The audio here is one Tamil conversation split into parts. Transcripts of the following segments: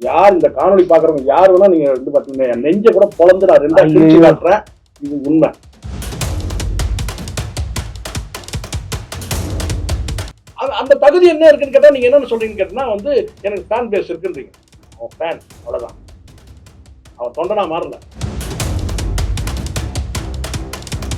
யார் இந்த காணொளி பாக்குறவங்க யார் வேணா நீங்க வந்து பாத்தீங்கன்னா என் நெஞ்ச கூட பொழந்து நான் ரெண்டா. கிழிச்சு காட்டுறேன். இது உண்மை. அந்த தகுதி என்ன இருக்குன்னு கேட்டா நீங்க என்ன சொல்றீங்கன்னு கேட்டா வந்து எனக்கு ஃபேன் பேஸ் இருக்குன்றீங்க. அவன் ஃபேன் அவ்வளவுதான். அவன் தொண்டனா மாறல.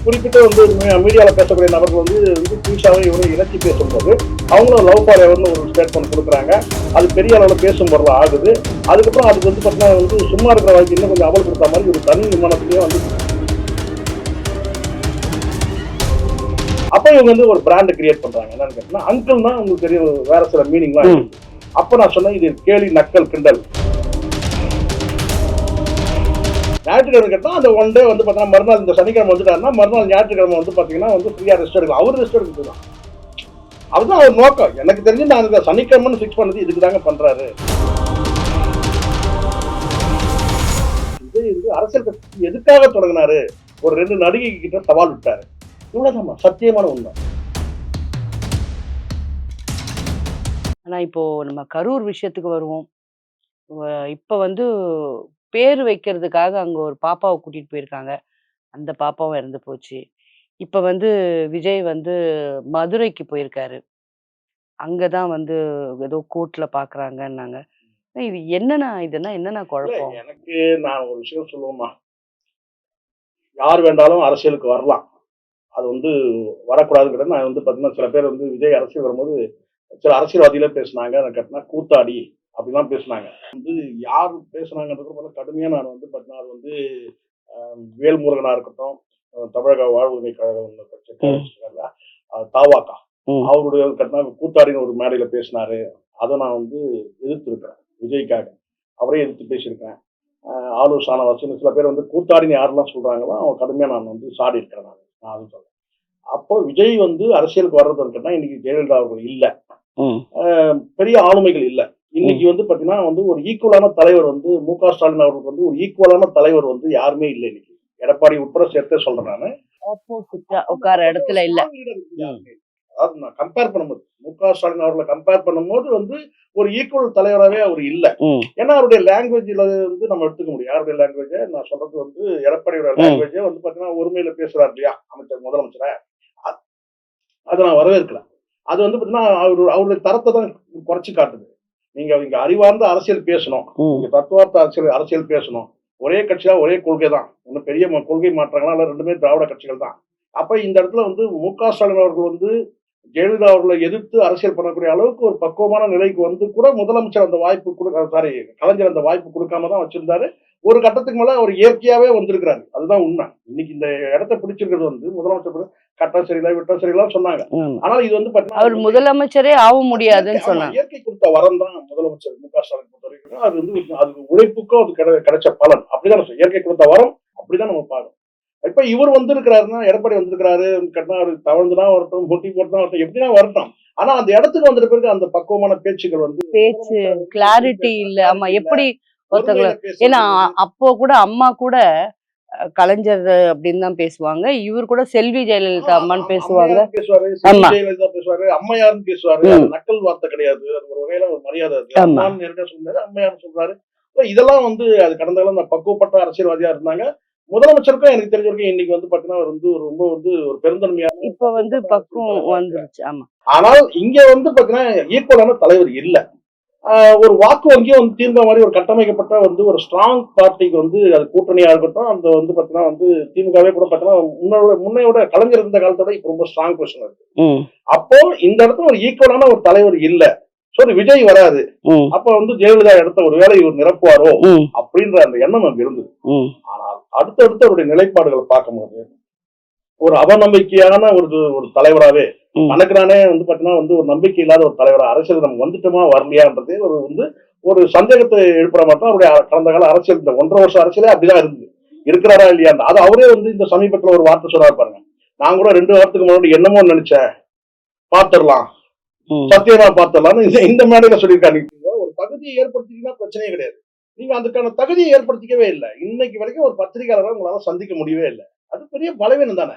குறிப்பிட்ட வந்து மீடியாவில் பேசக்கூடிய நபர்கள் வந்து வந்து புதுசாக இவரும் இணைச்சி பேசும்போது அவங்களும் லவ் ஃபார் எவர்னு ஒரு ஸ்டேட்மெண்ட் கொடுக்குறாங்க. அது பெரிய அளவில் பேசும் பொருள் ஆகுது. அதுக்கப்புறம் அதுக்கு வந்து பார்த்தீங்கன்னா வந்து சும்மா இருக்கிற வாழ்க்கை இன்னும் கொஞ்சம் அமல் கொடுத்த மாதிரி ஒரு தனி விமானத்திலேயே வந்து அப்போ இவங்க வந்து ஒரு பிராண்ட் கிரியேட் பண்றாங்க. என்னன்னு கேட்டீங்கன்னா அங்கிள்னா உங்களுக்கு தெரியும் வேற சில மீனிங்லாம் அப்போ நான் சொன்னேன் இது கேலி நக்கல் கிண்டல். ஞாயிற்றுக்கிழமை கேட்டால் அந்த ஒன் டே வந்து பார்த்தீங்கன்னா மறுநாள் இந்த சனிக்கிழமை வந்துட்டாருன்னா மறுநாள் ஞாயிற்றுக்கிழமை வந்து பார்த்தீங்கன்னா வந்து ஃப்ரீயாக ரெஸ்ட் எடுக்கலாம் அவர் ரெஸ்ட் எடுக்கிறது தான் அதுதான் அவர் நோக்கம். எனக்கு தெரிஞ்சு நான் இந்த சனிக்கிழமைன்னு ஃபிக்ஸ் பண்ணது இதுக்கு தாங்க பண்ணுறாரு இது இது அரசியல் கட்சி எதுக்காக தொடங்கினாரு? ஒரு ரெண்டு நடிகை கிட்ட சவால் விட்டாரு. இவ்வளோதான் சத்தியமான உண்மை. ஆனால் இப்போ நம்ம கரூர் விஷயத்துக்கு வருவோம். இப்போ வந்து பேர் வைக்கிறதுக்காக அங்க ஒரு பாப்பாவை கூட்டிட்டு போயிருக்காங்க. அந்த பாப்பாவும் இறந்து போச்சு. இப்ப வந்து விஜய் வந்து மதுரைக்கு போயிருக்காரு. அங்கதான் வந்து ஏதோ கோர்ட்ல பாக்குறாங்கன்னாங்க. இது என்னன்னா இதுன்னா என்னன்னா குழப்பம்? எனக்கு நான் ஒரு விஷயம் சொல்லுவேம்மா யார் வேண்டாலும் அரசியலுக்கு வரலாம். அது வந்து வரக்கூடாதுங்கிறது நான் வந்து பார்த்தீங்கன்னா சில பேர் வந்து விஜய் அரசியல் வரும்போது சில அரசியல்வாதிகளே பேசுனாங்க கேட்டினா கூத்தாடி அப்படிலாம் பேசுனாங்க. வந்து யார் பேசுனாங்கன்றது போல கடுமையாக நான் வந்து அது வந்து ஆஹ், வேல்முருகனா இருக்கட்டும் தமிழக வாழ்வுரிமை கழகம் தாவாக்கா. அவருடைய கட்டினா கூத்தாடின்னு ஒரு மேடையில பேசினாரு. அதை நான் வந்து எதிர்த்து இருக்கிறேன் விஜய்க்காக. அவரே எதிர்த்து பேசியிருக்கேன் ஆலூர் சாணவாசின்னு சில பேர் வந்து கூத்தாடின்னு யாரெல்லாம் சொல்றாங்களோ அவங்க கடுமையாக நான் வந்து சாடி இருக்கிறேன் நான் நான் அது சொல்றேன். அப்போ விஜய் வந்து அரசியலுக்கு வர்றது கேட்டால் இன்னைக்கு ஜெயலலிதா அவர்கள் இல்லை. பெரிய ஆளுமைகள் இல்லை. இன்னைக்கு வந்து பாத்தீங்கன்னா வந்து ஒரு ஈக்குவலான தலைவர் வந்து மு க ஸ்டாலின் அவர்களுக்கு வந்து ஒரு ஈக்குவலான தலைவர் வந்து யாருமே இல்லை இன்னைக்கு. எடப்பாடி உட்பட சேர்த்தே சொல்றேன் நான். ஆப்போசிட்டா உட்கார இடத்துல இல்ல. அதாவது நான் கம்பேர் பண்ணும்போது மு க ஸ்டாலின் அவர்களை கம்பேர் பண்ணும்போது வந்து ஒரு ஈக்குவல் தலைவராகவே அவர் இல்லை. ஏன்னா அவருடைய லாங்குவேஜ்ல வந்து நம்ம எடுத்துக்க முடியும். யாருடைய லாங்குவேஜ் நான் சொல்றது வந்து எடப்பாடியோட. லாங்குவேஜ் வந்து பாத்தீங்கன்னா ஒருமையில பேசுறாரு இல்லையா அமைச்சர் முதலமைச்சரை. அதை நான் வரவேற்கிறேன் அது வந்து பாத்தீங்கன்னா அவரு அவருடைய தரத்தை தான் குறைச்சு காட்டுது. நீங்க இங்க அறிவார்ந்த அரசியல் பேசணும். இங்க தத்துவார்த்த அரசியல் அரசியல் பேசணும். ஒரே கட்சியா ஒரே கொள்கை தான் ஒன்றும் பெரிய கொள்கை மாற்றங்களா இல்லை ரெண்டுமே திராவிட கட்சிகள் தான் அப்ப இந்த இடத்துல வந்து மு க ஸ்டாலின் அவர்கள் வந்து ஜெயலலிதா அவர்களை எதிர்த்து அரசியல் பண்ணக்கூடிய அளவுக்கு ஒரு பக்குவமான நிலைக்கு வந்து கூட முதலமைச்சர் அந்த வாய்ப்பு கொடுக்க சாரி கலைஞர் அந்த வாய்ப்பு கொடுக்காம தான் வச்சிருந்தாரு. ஒரு கட்டத்துக்கு மேல அவர் இயற்கையாவே வந்திருக்கிறாரு. அதுதான் உண்மை. இன்னைக்கு இந்த இடத்த பிடிச்சிருக்கிறது வந்து முதலமைச்சர் கட்டம் சரியில்லை விட்டம் சரியில்லாம் சொன்னாங்க. ம். ஆனால் இது வந்து அவர் முதலமைச்சரே ஆக முடியாதுன்னு சொன்னாங்க இயற்கை கொடுத்த வரம் தான் முதலமைச்சர் மு க ஸ்டாலின் பொறுத்த வரைக்கும். அது வந்து அது உழைப்புக்கும் அது கிடை- கிடைச்ச பலன். அப்படிதான். இயற்கை கொடுத்த வரம் அப்படிதான் நம்ம பார்க்கணும். இப்ப இவர் வந்திருக்கிறாருன்னா எடப்பாடி வந்திருக்கிறாரு கட்டினா அவர் தவழ்ந்துனா வரட்டும் முட்டி போட்டுதான் வரட்டும் எப்படின்னா வரட்டும். ஆனா அந்த இடத்துக்கு வந்துட்ட பிறகு அந்த பக்குவமான பேச்சுகள் வந்து பேச்சு கிளாரிட்டி இல்ல. ஆமா எப்படி ஒருத்தவங்கள ஏன்னா அப்போ கூட அம்மா கூட கலைஞர் அப்படின்னு தான் பேசுவாங்க. இவர் கூட செல்வி ஜெயலலிதா அம்மான்னு பேசுவாங்க. ஆமா. பேசுவாரு அம்மையார்னு பேசுவாரு. நக்கல் வார்த்தை கிடையாது. அது ஒரு வகையில ஒரு மரியாதை. அம்மான்னு நேரடியா சொல்றாரு. இதெல்லாம் வந்து அது கடந்த காலம் பக்குவப்பட்ட அரசியல்வாதியா இருந்தாங்க. முதலமைச்சருக்கும் எனக்கு தெரிஞ்ச வரைக்கும் இன்னைக்கு வந்து பாத்தீங்கன்னா அவர் வந்து ரொம்ப வந்து ஒரு பெருந்தன்மையா இப்ப வந்து பக்குவம் வந்துருச்சு. ஆமா. ஆனால் இங்க வந்து பாத்தீங்கன்னா ஈக்குவலான தலைவர் இல்ல. ஒரு வாக்கு வங்கியும் வந்து தீர்ந்த மாதிரி ஒரு கட்டமைக்கப்பட்ட வந்து ஒரு ஸ்ட்ராங் பார்ட்டிக்கு வந்து அது கூட்டணியா இருக்கட்டும் அந்த வந்து பாத்தீங்கன்னா வந்து திமுகவே கூட பாத்தீங்கன்னா முன்னோட முன்னையோட கலைஞர் இருந்த காலத்தோட இப்ப ரொம்ப ஸ்ட்ராங் பொசிஷன் இருக்கு. அப்போ இந்த இடத்துல ஒரு ஈக்குவலான ஒரு தலைவர் இல்ல. சோ ஒரு விஜய் வராது. அப்ப வந்து ஜெயலலிதா இடத்த ஒரு வேலை இவர் நிரப்புவாரோ அப்படின்ற அந்த எண்ணம் நமக்கு இருந்தது. ஆனால் அடுத்தடுத்து அவருடைய நிலைப்பாடுகளை பார்க்கும்போது ஒரு அவநம்பிக்கையான ஒரு ஒரு தலைவராவே ம். தனக்கு நானே வந்து பாத்தீங்கன்னா வந்து ஒரு நம்பிக்கை இல்லாத ஒரு தலைவரா அரசியல் நம்ம வந்துட்டோமா வரலையான்றதே ஒரு வந்து ஒரு சந்தேகத்தை எழுப்புற மாதிரி தான் அவருடைய கடந்த கால அரசியல். இந்த ஒன்றரை வருஷம் அரசியலே அப்படிதான் இருந்தது. இருக்கிறாரா இல்லையா அது அவரே வந்து இந்த சமீபத்துல ஒரு வார்த்தை சொல்றாரு பாருங்க. நான் கூட ரெண்டு வாரத்துக்கு முன்னாடி என்னமோ நினைச்சேன். பாத்துடலாம். சத்தியமா பாத்துடலாம்னு இந்த- மேடையில சொல்லியிருக்காங்க ஒரு தகுதியை ஏற்படுத்திக்கிட்டா பிரச்சனையே கிடையாது. நீங்க அதுக்கான தகுதியை ஏற்படுத்திக்கவே இல்லை. இன்னைக்கு வரைக்கும் ஒரு பத்திரிகையாளரை உங்களால சந்திக்க முடியவே இல்லை. அது பெரிய பலவீனம் தானே.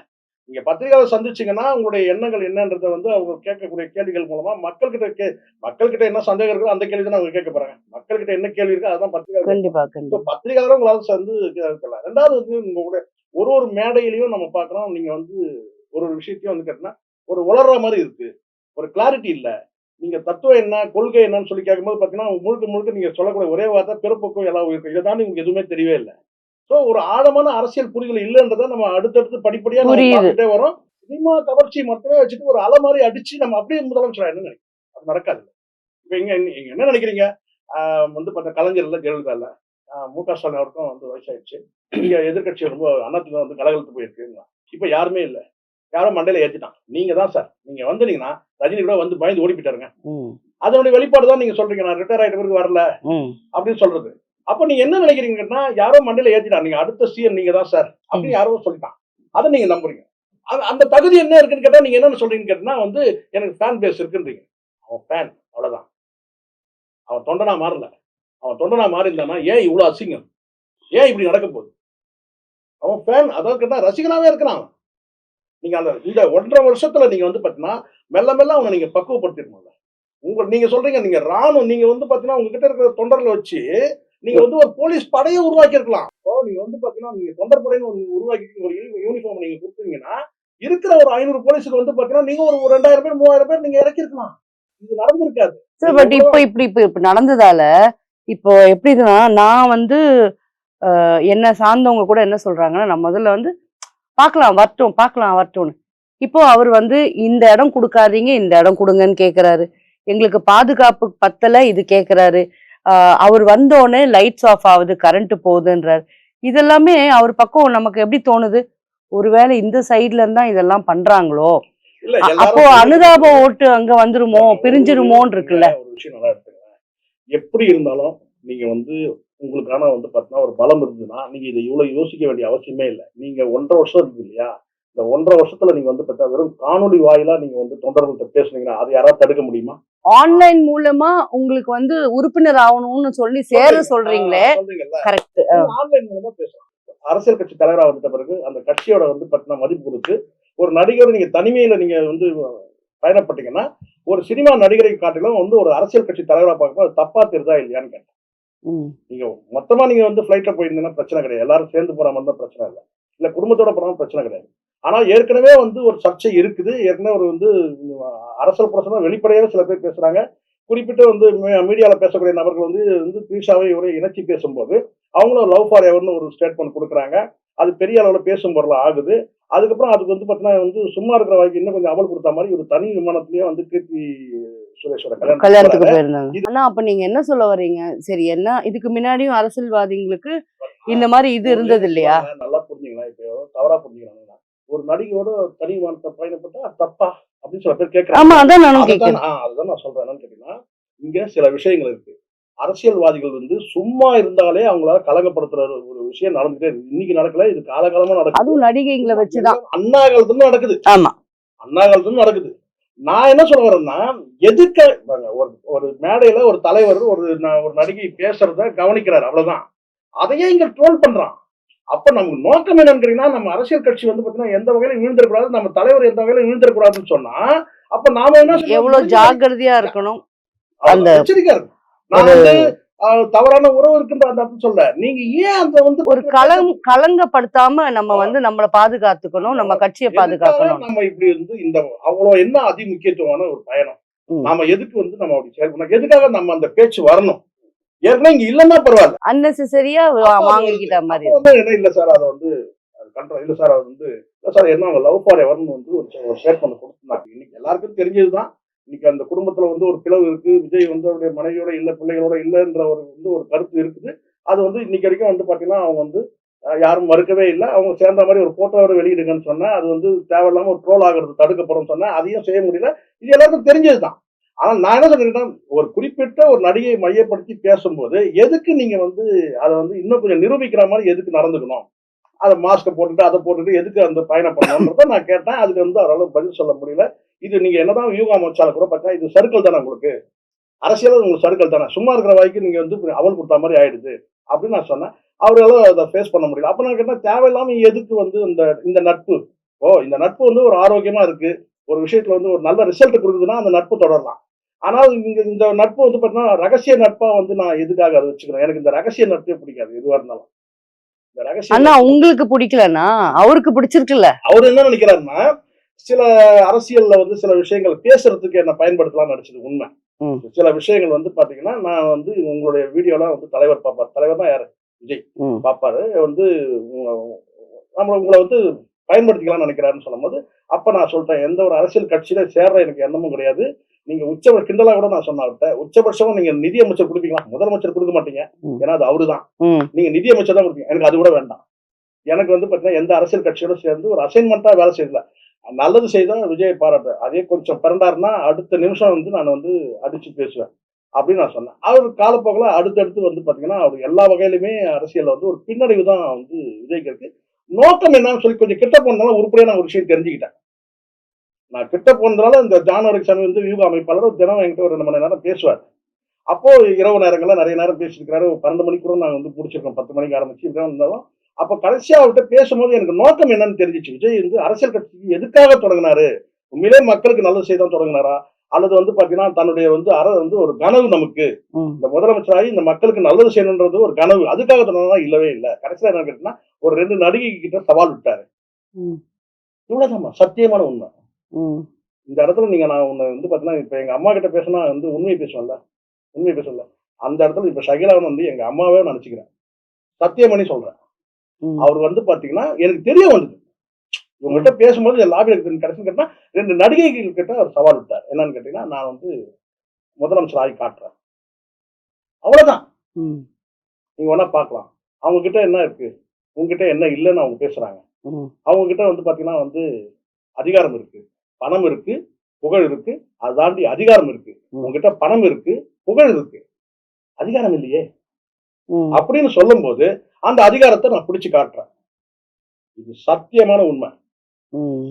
நீங்க பத்திரிகையாளர் சந்திச்சீங்கன்னா உங்களுடைய எண்ணங்கள் என்னன்றதை வந்து அவங்க கேட்கக்கூடிய கேள்விகள் மூலமா மக்கள்கிட்ட கே மக்கள்கிட்ட என்ன சந்தேகம் இருக்கோ அந்த கேள்வி தான் அவங்க கேட்க போறாங்க மக்கள்கிட்ட என்ன கேள்வி இருக்கோ அதான் பத்திரிகையாளர் கண்டிப்பா பத்திரிகையாளரும் உங்களால சேர்ந்து இருக்கலாம் ரெண்டாவது வந்து உங்களுடைய ஒரு ஒரு மேடையிலையும் நம்ம பார்க்கறோம். நீங்க வந்து ஒரு ஒரு விஷயத்தையும் வந்து கேட்டீங்கன்னா ஒரு உளர்ற மாதிரி இருக்கு. ஒரு கிளாரிட்டி இல்ல. நீங்க தத்துவம் என்ன கொள்கை என்னன்னு சொல்லி கேட்கும்போது பாத்தீங்கன்னா முழுக்க முழுக்க நீங்க சொல்லக்கூடிய ஒரே வார்த்தை பிறப்புக்கும் எல்லாம் இருக்கு இதை தாண்டி உங்களுக்கு எதுவுமே தெரியவே இல்லை. சோ ஒரு ஆழமான அரசியல் புரிதல் இல்லைன்றதை நம்ம அடுத்தடுத்து படிப்படியா நம்ம புரியுது. பார்த்துட்டே வரோம். சினிமா கவர்ச்சி மட்டுமே வச்சுட்டு ஒரு அலை மாதிரி அடிச்சு நம்ம அப்படியே முதலமைச்சர் என்ன நினைக்கிறோம் அது நடக்காது இப்ப இங்க நீங்க என்ன நினைக்கிறீங்க? வந்து பார்த்தா கலைஞர் இல்ல ஜெயலலிதா இல்ல. மு க ஸ்டாலின் அவருக்கும் வந்து வயசாயிடுச்சு. இங்க எதிர்க்கட்சி ரொம்ப அண்ணாத்துக்கு வந்து கலகலத்து போயிருக்கு இப்ப யாருமே இல்ல. யாரும் மண்டையில ஏத்திட்டான். நீங்க தான் சார். நீங்க வந்தீங்கன்னா ரஜினி கூட வந்து பயந்து ஓடி போயிட்டாருங்க. அதனுடைய வெளிப்பாடு தான் நீங்க சொல்றீங்க. நான் ரிட்டையர் ஆயிட்ட பிறகு வரல. அப்படின்னு சொல்றது. அப்ப நீங்க என்ன நினைக்கிறீங்கன்னா யாரோ மண்டையில ஏத்திட்டான் நீங்க அடுத்த சிஎம் நீங்க தான் சார் அப்படின்னு யாரோ சொல்லிட்டான். அதை நீங்க நம்புறீங்க. அந்த தகுதி என்ன இருக்குன்னு கேட்டா நீங்க என்ன சொல்றீங்கன்னு கேட்டா வந்து எனக்கு ஃபேன் பேஸ் இருக்குன்றீங்க. அவன் ஃபேன் அவ்வளவுதான். அவன் தொண்டனா மாறல. அவன் தொண்டனா மாறி இருந்தானா ஏன் இவ்வளவு அசிங்கம்? ஏன் இப்படி நடக்க போகுது? அவன் ஃபேன் அதாவது கேட்டா ரசிகனாவே இருக்கிறான். நீங்க அந்த இந்த ஒன்றரை வருஷத்துல நீங்க வந்து பாத்தீங்கன்னா மெல்ல மெல்ல அவனை நீங்க பக்குவப்படுத்திருக்கணும்ல உங்க நீங்க சொல்றீங்க நீங்க ராணுவம் நீங்க வந்து பாத்தீங்கன்னா உங்ககிட்ட இருக்கிற தொண்டர்களை வச்சு நீங்க வந்து ஒரு போலீஸ் படையை உருவாக்கி இருக்கலாம் இப்போ நீங்க வந்து பாத்தீங்கன்னா நீங்க தொண்டர் படைன்னு ஒரு உருவாக்கி ஒரு யூனிஃபார்ம் நீங்க கொடுத்தீங்கன்னா இருக்கிற ஒரு ஐநூறு போலீஸுக்கு வந்து பாத்தீங்கன்னா நீங்க ஒரு ரெண்டாயிரம் பேர் மூவாயிரம் பேர் நீங்க இறக்கிருக்கலாம் இது நடந்திருக்காது. சார் பட் இப்போ இப்படி இப்போ இப்ப நடந்ததால இப்போ எப்படின்னா நான் வந்து என்ன சார்ந்தவங்க கூட என்ன சொல்றாங்கன்னா நான் முதல்ல வந்து பார்க்கலாம் வரட்டும் பார்க்கலாம் வரட்டும்னு. இப்போ அவர் வந்து இந்த இடம் கொடுக்காதீங்க இந்த இடம் கொடுங்கன்னு கேக்குறாரு. எங்களுக்கு பாதுகாப்பு பத்தல இது கேக்குறாரு. ஆஹ் அவர் வந்தோடனே லைட்ஸ் ஆஃப் ஆகுது கரண்ட் போகுதுன்றாரு. இதெல்லாமே அவர் பக்கம் நமக்கு எப்படி தோணுது? ஒருவேளை இந்த சைடுல இருந்தா இதெல்லாம் பண்றாங்களோ? அப்போ அனுதாப ஓட்டு அங்க வந்துருமோ? பிரிஞ்சிருமோன்னு இருக்குல்ல. ஒரு விஷயம் நல்லா எடுத்துங்க எப்படி இருந்தாலும் நீங்க வந்து உங்களுக்கான வந்து பாத்தீங்கன்னா ஒரு பலம் இருந்ததுன்னா நீங்க இதை இவ்வளவு யோசிக்க வேண்டிய அவசியமே இல்லை. நீங்க ஒன்றரை வருஷம் இருக்கு இல்லையா? இந்த ஒன்றரை வருஷத்துல நீங்க வந்து பார்த்தா வெறும் காணொலி வாயிலா நீங்க வந்து தொண்டர்கள்ட்ட பேசுனீங்கன்னா அதை யாராவது தடுக்க முடியுமா? ஆன்லைன் மூலமா உங்களுக்கு வந்து உறுப்பினர் ஆகணும்னு சொல்லி சேர சொல்றீங்களே கரெக்ட் ஆன்லைன் மூலமா பேசலாம். அரசியல் கட்சி தலைவராக வந்துட்ட பிறகு அந்த கட்சியோட வந்து பார்த்தீங்கன்னா மதிப்பு கொடுத்து ஒரு நடிகர் நீங்க தனிமையில நீங்க வந்து பயணப்பட்டீங்கன்னா ஒரு சினிமா நடிகரை காட்டிலும் வந்து ஒரு அரசியல் கட்சி தலைவராக பார்க்கும்போது தப்பா தெரியுதா இல்லையான்னு கேட்டேன். நீங்க மொத்தமா நீங்க வந்து ஃபிளைட்ல போயிருந்தீங்கன்னா பிரச்சனை கிடையாது. எல்லாரும் சேர்ந்து போற மாதிரி தான் பிரச்சனை இல்லை. இல்ல குடும்பத்தோட போனாலும் பிரச்சனை கிடையாது. ஆனா ஏற்கனவே வந்து ஒரு சர்ச்சை இருக்குது. ஏற்கனவே ஒரு வந்து அரசியல் பிரச்சனை வெளிப்படையாக சில பேர் பேசுறாங்க. குறிப்பிட்ட வந்து மீடியால பேசக்கூடிய நபர்கள் வந்து வந்து த்ரீஷாவை இவரை இணைச்சி பேசும்போது அவங்களும் லவ் ஃபார் எவர்னு ஒரு ஸ்டேட்மெண்ட் கொடுக்குறாங்க. அது பெரிய அளவில் பேசும் பொருளா ஆகுது. அதுக்கப்புறம் அதுக்கு வந்து பார்த்தீங்கன்னா வந்து சும்மா இருக்கிற வாய்க்கு இன்னும் கொஞ்சம் அமல் கொடுத்த மாதிரி ஒரு தனி விமானத்திலேயே வந்து கீர்த்தி சுரேஷோட கல்யாணத்துக்கு போயிருந்தாங்க. ஆனா அப்ப நீங்க என்ன சொல்ல வர்றீங்க? சரி என்ன இதுக்கு முன்னாடியும் அரசியல்வாதிகளுக்கு இந்த மாதிரி இது இருந்தது இல்லையா நல்லா புரிஞ்சுங்களா இப்போ தவறா புரிஞ்சுக்கிறாங்க ஒரு நடிகையோட தனி விமானத்தை பயணப்பட்டா தப்பா அப்படின்னு சில பேர் கேட்கறாங்க அதுதான் நான் சொல்றேன் என்னன்னு கேட்டீங்கன்னா இங்க சில விஷயங்கள் இருக்கு. அரசியல்வாதிகள் வந்து சும்மா இருந்தாலே அவங்களால கலங்கப்படுத்துற ஒரு- விஷயம் நடந்துட்டே இருக்கு. இன்னைக்கு நடக்கல இது காலகாலமா நடக்குது. அதுவும் நடிகைங்களை வச்சுதான். அண்ணா காலத்துல நடக்குது. ஆமா. அண்ணா காலத்துல நடக்குது. நான் என்ன சொல்ல வரேன்னா எதுக்க ஒரு ஒரு மேடையில ஒரு தலைவர் ஒரு ஒரு நடிகை பேசுறத கவனிக்கிறார் அவ்வளவுதான். அதையே இங்க ட்ரோல் பண்றான். அப்ப நமக்கு நோக்கம் என்னன்னு நம்ம அரசியல் கட்சி வந்து பாத்தீங்கன்னா எந்த வகையில வீழ்ந்திடக்கூடாது நம்ம தலைவர் எந்த வகையில வீழ்ந்திடக்கூடாதுன்னு சொன்னா அப்ப நாம என்ன? எவ்வளவு ஜாக்கிரதையா இருக்கணும் அந்த அந்த எச்சரிக்கை இருக்கு. நான் வந்து தவறான உறவு இருக்குன்ற அந்த சொல்ல நீங்க ஏன் அந்த வந்து ஒரு களங் களங்கப்படுத்தாம நம்ம வந்து நம்மள பாதுகாத்துக்கணும் நம்ம கட்சியை பாதுகாக்கணும் நம்ம இப்படி வந்து இந்த அவ்வளவு என்ன அதி முக்கியத்துவமான ஒரு பயணம். நாம எதுக்கு வந்து நம்ம அப்படி செயல்படணும் எதுக்காக நம்ம அந்த பேச்சு வரணும் ஏற்கனவே இங்க இல்லன்னா பரவாயில்ல. அன்னெசரியா வாங்கிக்கிட்ட மாதிரி இல்ல சார் அதை வந்து கண்ட்ரோல் இல்ல சார் அது வந்து இல்ல சார் என்ன அவங்க லவ் ஃபார் எவர்னு வந்து ஒரு ஒரு ஸ்டேட்மெண்ட் கொடுத்துருந்தாங்க. இன்னைக்கு எல்லாருக்கும் தெரிஞ்சதுதான். இன்னைக்கு அந்த குடும்பத்துல வந்து ஒரு பிளவு இருக்கு. விஜய் வந்து அவருடைய மனைவியோட இல்ல பிள்ளைகளோட இல்லைன்ற ஒரு வந்து ஒரு கருத்து இருக்குது. அது வந்து இன்னைக்கு வரைக்கும் வந்து பாத்தீங்கன்னா அவங்க வந்து யாரும் மறுக்கவே இல்லை. அவங்க சேர்ந்த மாதிரி ஒரு போட்டோவோட வெளியிடுங்கன்னு சொன்னா அது வந்து தேவையில்லாம ஒரு ட்ரோல் ஆகிறது தடுக்கப்படும் சொன்னா அதையும் செய்ய முடியல. இது எல்லாருக்கும் தெரிஞ்சதுதான். ஆனால் நான் என்ன சொல்றேன்னா ஒரு குறிப்பிட்ட ஒரு நடிகையை மையப்படுத்தி பேசும்போது எதுக்கு நீங்க வந்து அதை வந்து இன்னும் கொஞ்சம் நிரூபிக்கிற மாதிரி எதுக்கு நடந்துக்கணும்? அதை மாஸ்கை போட்டுட்டு அதை போட்டுட்டு எதுக்கு அந்த பயணம் பண்ணணுன்றத நான் கேட்டேன். அதுக்கு வந்து அவரால் பதில் சொல்ல முடியல. இது நீங்க என்னதான் வியூகா அமைச்சாலும் கூட பார்த்தா இது சர்க்கிள் தானே உங்களுக்கு? அரசியல் உங்களுக்கு சர்க்கிள் தானே? சும்மா இருக்கிற வாய்க்கு நீங்க வந்து அவள் கொடுத்த மாதிரி ஆயிடுது. அப்படின்னு நான் சொன்னேன். அவரால் அதை ஃபேஸ் பண்ண முடியல. அப்போ நான் கேட்டேன் தேவையில்லாம எதுக்கு வந்து இந்த இந்த நட்பு? ஓ இந்த நட்பு வந்து ஒரு ஆரோக்கியமா இருக்கு. ஒரு விஷயத்துல வந்து ஒரு நல்ல ரிசல்ட் கொடுக்குதுன்னா அந்த நட்பு தொடரலாம். ஆனால் இங்க இந்த நட்பு வந்து பார்த்தீங்கன்னா ரகசிய நட்பா வந்து நான் எதுக்காக அதை வச்சுக்கிறேன்? எனக்கு இந்த ரகசிய நட்பே பிடிக்காது எதுவா இருந்தாலும். இந்த ரகசிய அண்ணா உங்களுக்கு பிடிக்கலன்னா அவருக்கு பிடிச்சிருக்குல்ல? அவர் என்ன நினைக்கிறாருன்னா சில அரசியல்ல வந்து சில விஷயங்கள் பேசுறதுக்கு என்ன பயன்படுத்தலாம்னு நினைச்சது உண்மை. சில விஷயங்கள் வந்து பாத்தீங்கன்னா நான் வந்து உங்களுடைய வீடியோலாம் வந்து தலைவர் பார்ப்பார் தலைவர் தான் யாரு? ம். பார்ப்பாரு வந்து உங்க- நம்ம உங்களை வந்து பயன்படுத்திக்கலாம்னு நினைக்கிறாருன்னு சொல்லும்போது அப்ப நான் சொல்லிட்டேன் எந்த ஒரு அரசியல் கட்சியில சேர்ற எனக்கு எண்ணமும் கிடையாது. நீங்க உச்ச கிண்டலா கூட நான் சொன்ன அவர்கிட்ட உச்சபட்சம் நீங்க நிதி அமைச்சர் கொடுப்பீங்களா? முதலமைச்சர் கொடுக்க மாட்டீங்க. ஏன்னா அது அவருதான். நீங்க நிதி அமைச்சர் தான் கொடுப்பீங்க. எனக்கு அது கூட வேண்டாம். எனக்கு வந்து பாத்தீங்கன்னா எந்த அரசியல் கட்சியோட சேர்ந்து ஒரு அசைன்மெண்டா வேலை செய்யல நல்லது செய்தா விஜய் பாராட்டு. அதே கொஞ்சம் பிறண்டாருன்னா அடுத்த நிமிஷம் வந்து நான் வந்து அடிச்சு பேசுவேன் அப்படின்னு நான் சொன்னேன். அவர் காலப்போக்கில் அடுத்தடுத்து வந்து பாத்தீங்கன்னா அவர் எல்லா வகையிலுமே அரசியல்ல வந்து ஒரு பின்னடைவு தான் வந்து விஜய்க்கு இருக்கு. நோக்கம் என்னன்னு சொல்லி கொஞ்சம் கிட்ட போனதுனால உருப்படியாக நான் ஒரு விஷயம் தெரிஞ்சுக்கிட்டேன். நான் கிட்ட போனதுனால இந்த ஜானவரி சாமி வந்து வியூக அமைப்பாளர் தினம் என்கிட்ட ஒரு ரெண்டு மணி நேரம் பேசுவார். அப்போ இரவு நேரங்களில் நிறைய நேரம் பேசியிருக்கிறாரு. ஒரு பன்னெண்டு மணிக்கு கூட வந்து முடிச்சிருக்கோம் பத்து மணிக்கு ஆரம்பிச்சு இப்படிதான் இருந்தாலும் அப்போ கடைசியாக அவர்கிட்ட பேசும்போது எனக்கு நோக்கம் என்னன்னு தெரிஞ்சிச்சு. விஜய் வந்து அரசியல் கட்சிக்கு எதுக்காக தொடங்கினாரு? உண்மையிலே மக்களுக்கு நல்லது செய்தான் தொடங்கினாரா? அல்லது வந்து பாத்தீங்கன்னா தன்னுடைய வந்து அற வந்து ஒரு கனவு நமக்கு. இந்த முதலமைச்சராகி இந்த மக்களுக்கு நல்லது செய்யணுன்றது ஒரு கனவு. அதுக்காக தொடங்கினா இல்லவே இல்லை. கடைசியில என்ன கேட்டீங்கன்னா ஒரு ரெண்டு நடிகை கிட்ட சவால் விட்டாரு. ம். இவ்வளவுதாம்மா? சத்தியமான உண்மை. இந்த இடத்துல நீங்க நான் உன்னை வந்து பாத்தீங்கன்னா இப்ப எங்க அம்மா கிட்ட பேசினா வந்து உண்மையை பேசுவேன்ல. உண்மையை பேசல அந்த இடத்துல இப்ப ஷகிலாவன் வந்து எங்க அம்மாவே நினைச்சுக்கிறேன். சத்தியமணி சொல்றேன். அவர் வந்து பாத்தீங்கன்னா எனக்கு தெரிய வந்தது. உங்ககிட்ட பேசும்போது லாபி இருக்குது கடைசி கேட்டா ரெண்டு நடிகைகள் கிட்ட அவர் சவால் விட்டார். என்னன்னு கேட்டீங்கன்னா நான் வந்து முதலமைச்சர் ஆகி காட்டுறேன். அவ்வளவுதான். நீங்க வேணா பார்க்கலாம். அவங்க கிட்ட என்ன இருக்கு? உங்ககிட்ட என்ன இல்லைன்னு அவங்க பேசுறாங்க. அவங்க கிட்ட வந்து பாத்தீங்கன்னா வந்து அதிகாரம் இருக்கு. பணம் இருக்கு. புகழ் இருக்கு. அதை தாண்டி அதிகாரம் இருக்கு. உங்ககிட்ட பணம் இருக்கு. புகழ் இருக்கு. அதிகாரம் இல்லையே. அப்படின்னு சொல்லும்போது அந்த அதிகாரத்தை நான் பிடிச்சு காட்டுறேன். இது சத்தியமான உண்மை.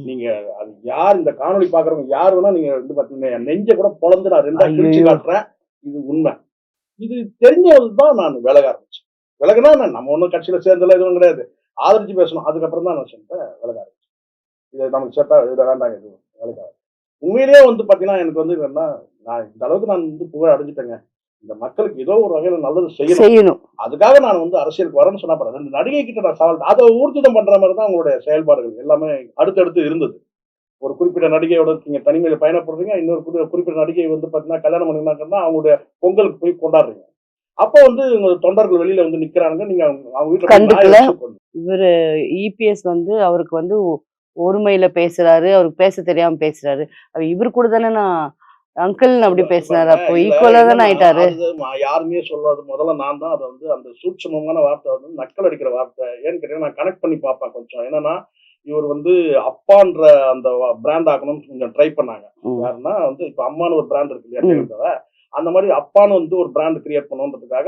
நீங்க அது யார் இந்த காணொளி பாக்குறவங்க யார் வேணா நீங்க வந்து பாத்தீங்கன்னா நெஞ்ச கூட பொழந்து நான் ரெண்டா ஐயையோ. காட்டுறேன். இது உண்மை. இது தெரிஞ்சது தான் நான் விலக ஆரம்பிச்சேன். விலகுனா நான் நம்ம ஒன்றும் கட்சியில சேர்ந்தல எதுவும் கிடையாது. ஆதரிச்சு பேசணும். அதுக்கப்புறம் தான் நான் சொல்லிட்டேன் விலக ஆரம்பிச்சேன். இது நமக்கு செட்டா இதை வேண்டாங்க இது விலக உண்மையிலேயே வந்து பாத்தீங்கன்னா எனக்கு வந்து என்னன்னா நான் இந்த அளவுக்கு நான் வந்து புகழ் அடைஞ்சிட்டேங்க. இந்த மக்களுக்கு ஏதோ ஒரு வகையில நல்லது செய்யணும். செய்யணும். அதுக்காக நான் வந்து அரசியலுக்கு வரேன்னு சொன்னா. ரெண்டு நடிகை கிட்ட நான் சவால் அதை ஊர்ஜிதம் பண்ற மாதிரி தான் உங்களுடைய செயல்பாடுகள் எல்லாமே அடுத்தடுத்து இருந்தது. ஒரு குறிப்பிட்ட நடிகையோட நீங்க தனிமையில பயணப்படுறீங்க இன்னொரு குறி- குறிப்பிட்ட நடிகை வந்து பாத்தீங்கன்னா கல்யாணம் பண்ணினாங்கன்னா அவங்களுடைய பொங்கலுக்கு போய் கொண்டாடுறீங்க. அப்போ வந்து தொண்டர்கள் வெளியில வந்து நிக்கிறாங்க நீங்க அவங்க வீட்டுல இவரு இபிஎஸ் வந்து அவருக்கு வந்து ஒருமையில பேசுறாரு. அவருக்கு பேச தெரியாம பேசுறாரு. இவரு கூட தானே நான் அங்கிள் அப்படி பேசினாரு? அப்போ ஈக்குவலா தானே ஆயிட்டாரு? யாருமே சொல்லாது முதல்ல நான் தான் அதை வந்து அந்த சூட்சமமான வார்த்தை வந்து நக்கல் அடிக்கிற வார்த்தை. ஏன்னு கேட்டீங்கன்னா நான் கனெக்ட் பண்ணி பார்ப்பேன் கொஞ்சம். என்னன்னா இவர் வந்து அப்பான்ற அந்த பிராண்ட் ஆக்கணும்னு கொஞ்சம் ட்ரை பண்ணாங்க. யாருன்னா வந்து இப்ப அம்மான்னு ஒரு பிராண்ட் இருக்கு இல்லையா அந்த மாதிரி அப்பான்னு வந்து ஒரு பிராண்ட் கிரியேட் பண்ணணுன்றதுக்காக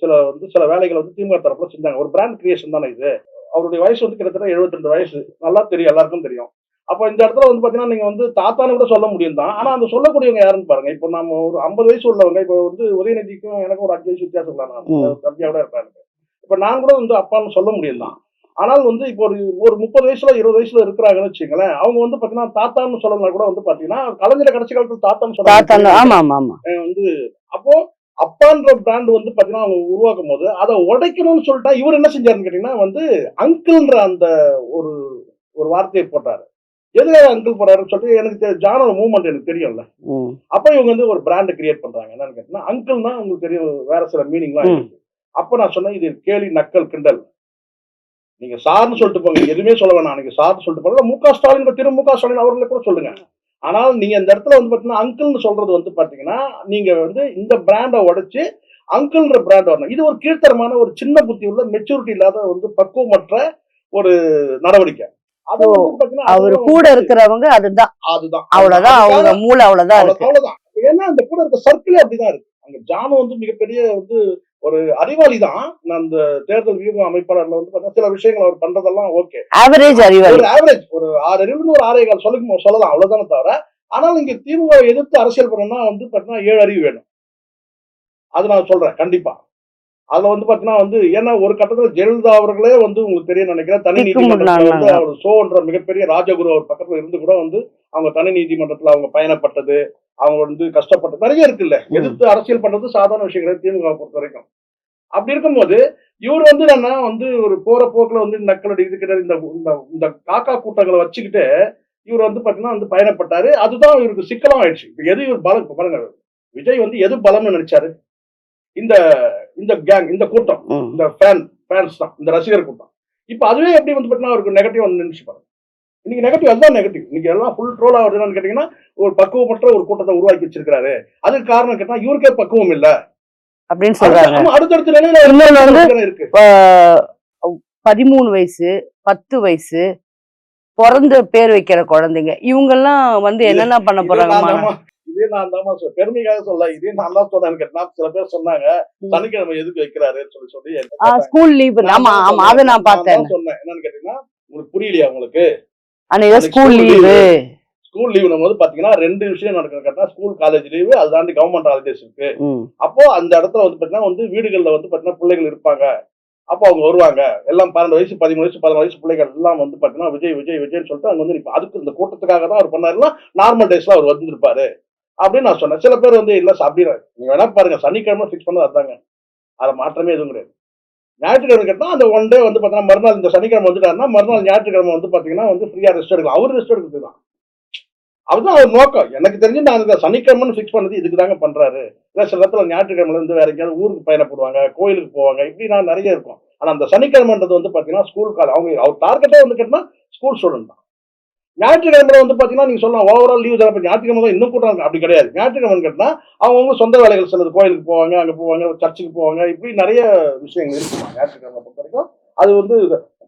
சில வந்து சில வேலைகளை வந்து திமுக தரப்புல செஞ்சாங்க. ஒரு பிராண்ட் கிரியேஷன் தானே இது. அவருடைய வயசு வந்து கிட்டத்தட்ட 72 வயசு. நல்லா தெரியும் எல்லாருக்கும் தெரியும். அப்ப இந்த இடத்துல வந்து பாத்தீங்கன்னா நீங்க வந்து தாத்தான்னு கூட சொல்ல முடியும் தான். ஆனா அந்த சொல்லக்கூடியவங்க யாருன்னு பாருங்க. இப்போ நம்ம ஒரு ஐம்பது வயசு உள்ளவங்க இப்போ வந்து உதயநிதிக்கும் எனக்கும் ஒரு அஞ்சு வயசு வித்தியாசம் இல்லை நான் ம். தம்பியா கூட இருப்பேன் எனக்கு. இப்ப நான் கூட வந்து அப்பான்னு சொல்ல முடியும் தான். ஆனால் வந்து இப்போ ஒரு ஒரு முப்பது வயசுல இருபது வயசுல இருக்கிறாங்கன்னு வச்சுங்களேன் அவங்க வந்து பாத்தீங்கன்னா தாத்தான்னு சொல்லலாம் கூட வந்து பாத்தீங்கன்னா கலைஞர் கடைசி காலத்துல தாத்தான்னு ஆமா வந்து அப்போ அப்பான்ற பிராண்ட் வந்து பாத்தீங்கன்னா அவங்க உருவாக்கும் போது அதை உடைக்கணும்னு சொல்லிட்டா இவர் என்ன செஞ்சாருன்னு கேட்டீங்கன்னா வந்து அங்கிள்ன்ற அந்த ஒரு ஒரு வார்த்தையை போட்டாரு. எதுக்காக அங்கிள் போறாருன்னு சொல்லிட்டு எனக்கு ஜானோட மூவ்மெண்ட் எனக்கு தெரியும்ல. அப்ப இவங்க வந்து ஒரு பிராண்ட் கிரியேட் பண்றாங்க. என்னன்னு கேட்டீங்கன்னா அங்கிள் தான் உங்களுக்கு தெரியும் வேற சில மீனிங்லாம். இருக்கு. அப்ப நான் சொன்னேன் இது கேலி நக்கல் கிண்டல். நீங்க சார்னு சொல்லிட்டு போங்க. எதுவுமே சொல்ல வேணாம். நீங்க சார்னு சொல்லிட்டு போங்க. மு க ஸ்டாலின் திரு மு க ஸ்டாலின் அவர்களை கூட சொல்லுங்க. ஆனால் நீங்க இந்த இடத்துல வந்து பாத்தீங்கன்னா அங்கிள்னு சொல்றது வந்து பாத்தீங்கன்னா நீங்க வந்து இந்த பிராண்டை உடைச்சு அங்கிள்ன்ற பிராண்ட் வரணும். இது ஒரு கீழ்த்தரமான ஒரு சின்ன புத்தி உள்ள மெச்சூரிட்டி இல்லாத வந்து பக்குவமற்ற ஒரு நடவடிக்கை. அவர் கூட இருக்கிறவங்க அதுதான். அதுதான். அவ்வளவுதான் அவங்க மூளை அவ்வளவுதான் இருக்கு. அவ்வளவுதான் ஏன்னா அந்த கூட இருக்க சர்க்கிளே அப்படிதான் இருக்கு. அங்க ஜானு வந்து மிகப்பெரிய வந்து ஒரு அறிவாளி தான் அந்த தேர்தல் வியூக அமைப்பாளர்ல வந்து சில விஷயங்கள் அவர் பண்றதெல்லாம் ஓகே. ஆவரேஜ் அறிவாளி. ஒரு ஆவரேஜ் ஒரு ஆறு அறிவுன்னு ஒரு ஆறே கால் சொல்ல சொல்லலாம். அவ்வளவுதானே தவிர ஆனால் இங்க திமுக எதிர்த்து அரசியல் பண்ணணும்னா வந்து பாத்தீங்கன்னா ஏழு அறிவு வேணும். அது நான் சொல்றேன் கண்டிப்பா. அதுல வந்து பாத்தீங்கன்னா வந்து ஏன்னா ஒரு கட்டத்துல ஜெயலலிதா அவர்களே வந்து உங்களுக்கு தெரியும் நினைக்கிறேன் தனி நீதிமன்றத்துல வந்து. அவர் சோன்ற மிகப்பெரிய ராஜகுரு அவர் பக்கத்துல இருந்து கூட வந்து அவங்க தனி நீதிமன்றத்துல அவங்க பயணப்பட்டது அவங்க வந்து கஷ்டப்பட்டது நிறைய இருக்குல்ல. எதிர்த்து அரசியல் பண்றது சாதாரண விஷயம் கிடையாது திமுக பொறுத்த வரைக்கும். அப்படி இருக்கும்போது இவர் வந்து என்ன வந்து ஒரு போற போக்குல வந்து நக்களடி இருக்கிற இந்த இந்த- இந்த காக்கா கூட்டங்களை வச்சுக்கிட்டு இவர் வந்து பாத்தீங்கன்னா வந்து பயணப்பட்டாரு. அதுதான் இவருக்கு சிக்கலம் ஆயிடுச்சு இப்ப எது இவர் பலம்? பாருங்க விஜய் வந்து எது பலம்னு நினைச்சாரு? இந்த இந்த கேங் இந்த கூட்டம். இந்த ஃபேன் ஃபேன்ஸ் தான் இந்த ரசிகர் கூட்டம். இப்போ அதுவே எப்படி வந்து பார்த்தீங்கன்னா அவருக்கு நெகட்டிவ் வந்து நினைச்சு பாருங்க. இன்னைக்கு நெகட்டிவ் அதுதான் நெகட்டிவ் இன்னைக்கு எல்லாம் ஃபுல் ட்ரோல் ஆகுதுன்னு கேட்டீங்கன்னா ஒரு பக்குவமற்ற ஒரு கூட்டத்தை உருவாக்கி வச்சிருக்காரு அதுக்கு காரணம் கேட்டா இவருக்கே பக்குவம் இல்ல. அப்படின்னு சொல்றாங்க. அடுத்தடுத்த நிலையில இருக்கு. பதிமூணு வயசு பத்து வயசு பிறந்த பேர் வைக்கிற குழந்தைங்க. இவங்கெல்லாம் வந்து என்னென்ன பண்ண போறாங்க இதே நான் தாம்மா சொல்ல பெருமைக்காக சொல்ல இதே நான் தான் சொன்னேன்னு கேட்டா சில பேர் சொன்னாங்க. சனிக்கிழமை எதுக்கு வைக்கிறாருன்னு சொல்லி சொல்லி. ஸ்கூல் லீவ் ஆமா தான் ஆமா சொன்னேன். அதை நான் பார்த்தேன். தான் சொன்னேன். என்னன்னு கேட்டீங்கன்னா உங்களுக்கு புரியலையா உங்களுக்கு? ஸ்கூல் லீவு ஸ்கூல் லீவ் போது பாத்தீங்கன்னா ரெண்டு விஷயம் நடக்குது. கேட்டா ஸ்கூல் காலேஜ் லீவு அது தாண்டி கவர்மெண்ட் ஹாலிடேஸ் இருக்கு. அப்போ அந்த இடத்துல வந்து பாத்தீங்கன்னா வந்து வீடுகள்ல வந்து பாத்தீங்கன்னா பிள்ளைகள் இருப்பாங்க. அப்போ அவங்க வருவாங்க. எல்லாம் பன்னெண்டு வயசு பதிமூணு வயசு பதினாலு வயசு பிள்ளைகள் எல்லாம் வந்து பாத்தீங்கன்னா விஜய் விஜய் விஜய்னு சொல்லிட்டு அங்க வந்து அதுக்கு இந்த கூட்டத்துக்காக தான் அவர் பண்ணாருன்னா நார்மல் டேஸ்ல அவர் வந்திருப்பாரு. அப்படின்னு நான் சொன்னேன். சில பேர் வந்து இல்ல சாப்பிடுறாரு நீங்க வேணா பாருங்க. சனிக்கிழமை ஃபிக்ஸ் பண்ணது அதாங்க. அதுல மாற்றமே எதுவும் கிடையாது. ஞாயிற்றுக்கிழமை கேட்டா அந்த ஒன் டே வந்து பார்த்தீங்கன்னா மறுநாள் இந்த சனிக்கிழமை வந்துட்டாருன்னா மறுநாள் ஞாயிற்றுக்கிழமை வந்து பாத்தீங்கன்னா வந்து ஃப்ரீயா ரெஸ்ட் எடுக்கலாம். அவர் ரெஸ்ட் எடுக்கிறது தான் அதுதான் அவர் நோக்கம். எனக்கு தெரிஞ்சு நான் இந்த சனிக்கிழமைன்னு ஃபிக்ஸ் பண்ணது இதுக்கு தாங்க பண்றாரு. இல்ல சில இடத்துல ஞாயிற்றுக்கிழமைல இருந்து வேற எங்கேயாவது ஊருக்கு பயணப்படுவாங்க கோயிலுக்கு போவாங்க இப்படி நான் நிறைய இருக்கும். ஆனா அந்த சனிக்கிழமைன்றது வந்து பாத்தீங்கன்னா ஸ்கூல் கால அவங்க அவர் டார்கெட்டே வந்து கேட்டால் ஸ்கூல் ஸ்டூடெண்ட் தான். ஞாயிற்றுக்கிழமை வந்து பார்த்தீங்கன்னா நீங்க சொல்லலாம் ஓவரால் லீவ் தர ஞாயிற்றுக்கிழமை தான் இன்னும் கூட்டம் அப்படி கிடையாது. ஞாயிற்றுக்கிழமை கேட்டால் அவங்க சொந்த வேலைகள் சிலது கோயிலுக்கு போவாங்க அங்க போவாங்க சர்ச்சுக்கு போவாங்க இப்படி நிறைய விஷயங்கள் இருக்குமா ஞாயிற்றுக்கிழமை பொறுத்த வரைக்கும் அது வந்து